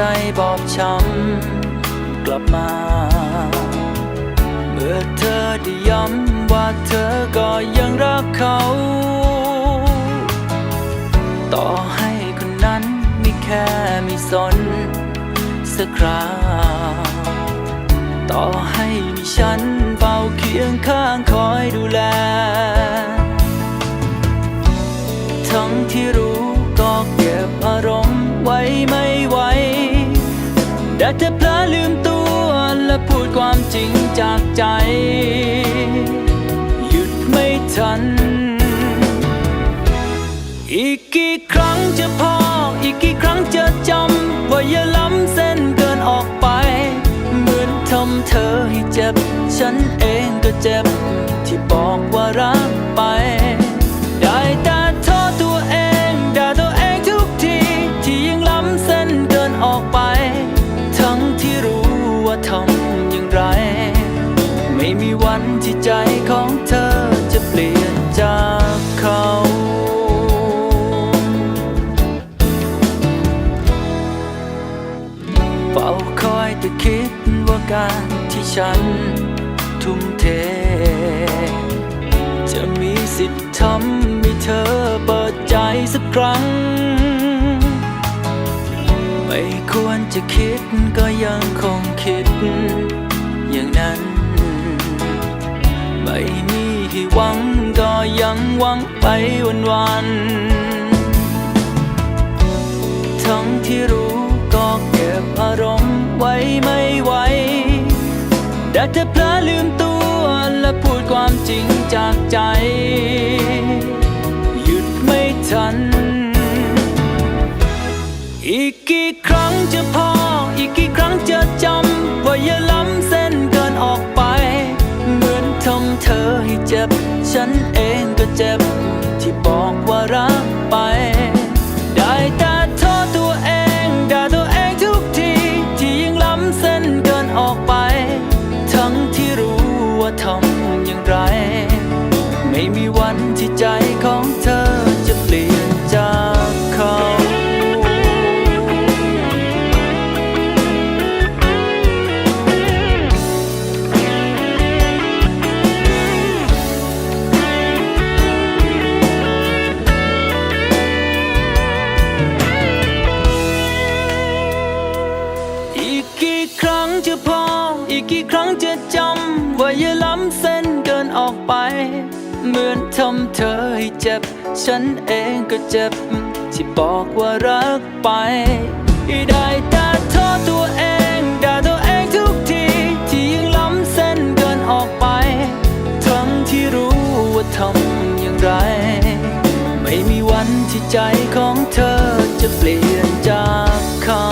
ใจบอบช้ำกลับมา เมื่อเธอได้ย้ำว่าเธอก็ยังรักเขา ต่อให้คนนั้นไม่แค่ไม่สนสักคราต่อให้มีฉันเฝ้าเคียงข้างคอยดูแล เธอเพลอลืมตัวและพูดความจริงจากใจ หยุดไม่ทัน อีกกี่ครั้งจะพอ อีกกี่ครั้งจะจำ ว่าอย่าล้ำเส้นเกินออกไป เหมือนทำเธอให้เจ็บ ฉันเองก็เจ็บ ของเธอจะเปลี่ยนจากเขา เฝ้าคอยแต่คิดว่าการที่ฉันทุ่มเท จะมีสิทธิ์ทำให้เธอเปิดใจสักครั้ง ไม่ควรจะคิดก็ยังคงคิด หวังไปวันวันๆทั้งที่รู้ก็เก็บอารมณ์ไว้ไม่ไหวแต่เธอเพลอลืมตัวและพูดความจริงจากใจ หยุดไม่ทัน อีกกี่ครั้งจะพอ อีกกี่ครั้งจะจำ ว่าอย่าล้ำเส้นเกินออกไป เหมือนทำเธอให้เจ็บฉันเอง เจ็บ ที่บอกว่ารักไป ได้แต่โทษตัวเองด่าตัวเองทุกที ที่ยังล้ำเส้นเกินออกไป ทั้งที่รู้ว่าทำีกี่ครั้งจะจำว่าอย่าล้ำเส้นเกินออกไป เหมือนทำเธอให้เจ็บ ฉันเองก็เจ็บ ที่บอกว่ารักไปได้แต่โทษตัวเองด่าตัวเองทุกที ที่ยังล้ำเส้นเกินออกไป ทั้งที่รู้ว่าทำอย่างไร ไม่มีวันที่ใจของเธอจะเปลี่ยนจากเขา